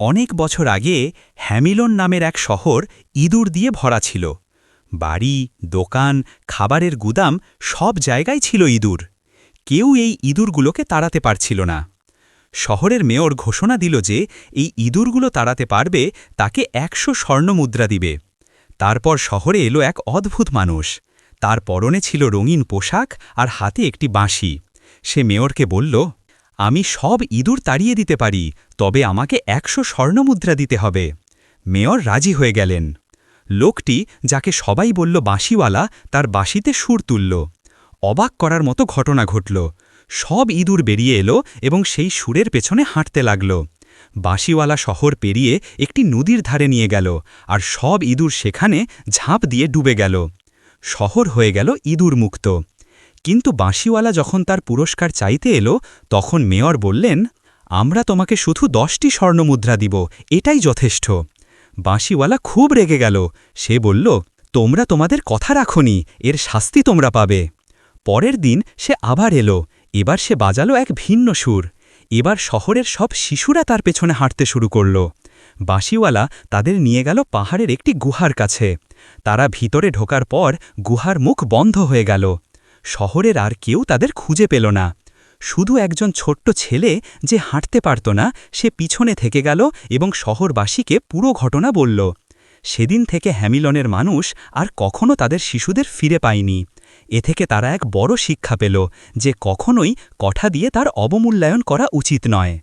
অনেক বছর আগে হ্যামিলন নামের এক শহর ইঁদুর দিয়ে ভরা ছিল। বাড়ি, দোকান, খাবারের গুদাম সব জায়গায় ছিল ইঁদুর। কেউ এই ইঁদুরগুলোকে তাড়াতে পারছিল না। শহরের মেয়র ঘোষণা দিল যে এই ইঁদুরগুলো তাড়াতে পারবে, তাকে একশো স্বর্ণমুদ্রা দিবে। তারপর শহরে এলো এক অদ্ভুত মানুষ। তার পরনে ছিল রঙিন পোশাক আর হাতে একটি বাঁশি। সে মেয়রকে বলল আমি সব ইঁদুর তাড়িয়ে দিতে পারি, তবে আমাকে একশো স্বর্ণমুদ্রা দিতে হবে। মেয়র রাজি হয়ে গেলেন। লোকটি, যাকে সবাই বলল বাঁশিওয়ালা, তার বাঁশিতে সুর তুলল। অবাক করার মতো ঘটনা ঘটল। সব ইঁদুর বেরিয়ে এলো এবং সেই সুরের পেছনে হাঁটতে লাগল। বাঁশিওয়ালা শহর পেরিয়ে একটি নদীর ধারে নিয়ে গেল, আর সব ইঁদুর সেখানে ঝাঁপ দিয়ে ডুবে গেল। শহর হয়ে গেল ইঁদুর মুক্ত কিন্তু বাঁশিওয়ালা যখন তার পুরস্কার চাইতে এলো, তখন মেয়র বললেন, আমরা তোমাকে শুধু দশটি স্বর্ণমুদ্রা দিব, এটাই যথেষ্ট। বাঁশিওয়ালা খুব রেগে গেল। সে বলল, তোমরা তোমাদের কথা রাখনি, এর শাস্তি তোমরা পাবে। পরের দিন সে আবার এলো, এবার সে বাজালো এক ভিন্ন সুর। এবার শহরের সব শিশুরা তার পেছনে হাঁটতে শুরু করল। বাঁশিওয়ালা তাদের নিয়ে গেল পাহাড়ের একটি গুহার কাছে। তারা ভিতরে ঢোকার পর গুহার মুখ বন্ধ হয়ে গেল। শহরের আর কেউ তাদের খুঁজে পেল না। শুধু একজন ছোট্ট ছেলে যে হাঁটতে পারত না, সে পিছনে থেকে গেল এবং শহরবাসীকে পুরো ঘটনা বলল। সেদিন থেকে হ্যামিলনের মানুষ আর কখনও তাদের শিশুদের ফিরে পায়নি। এ থেকে তারা এক বড় শিক্ষা পেল যে কখনোই কথা দিয়ে তার অবমূল্যায়ন করা উচিত নয়।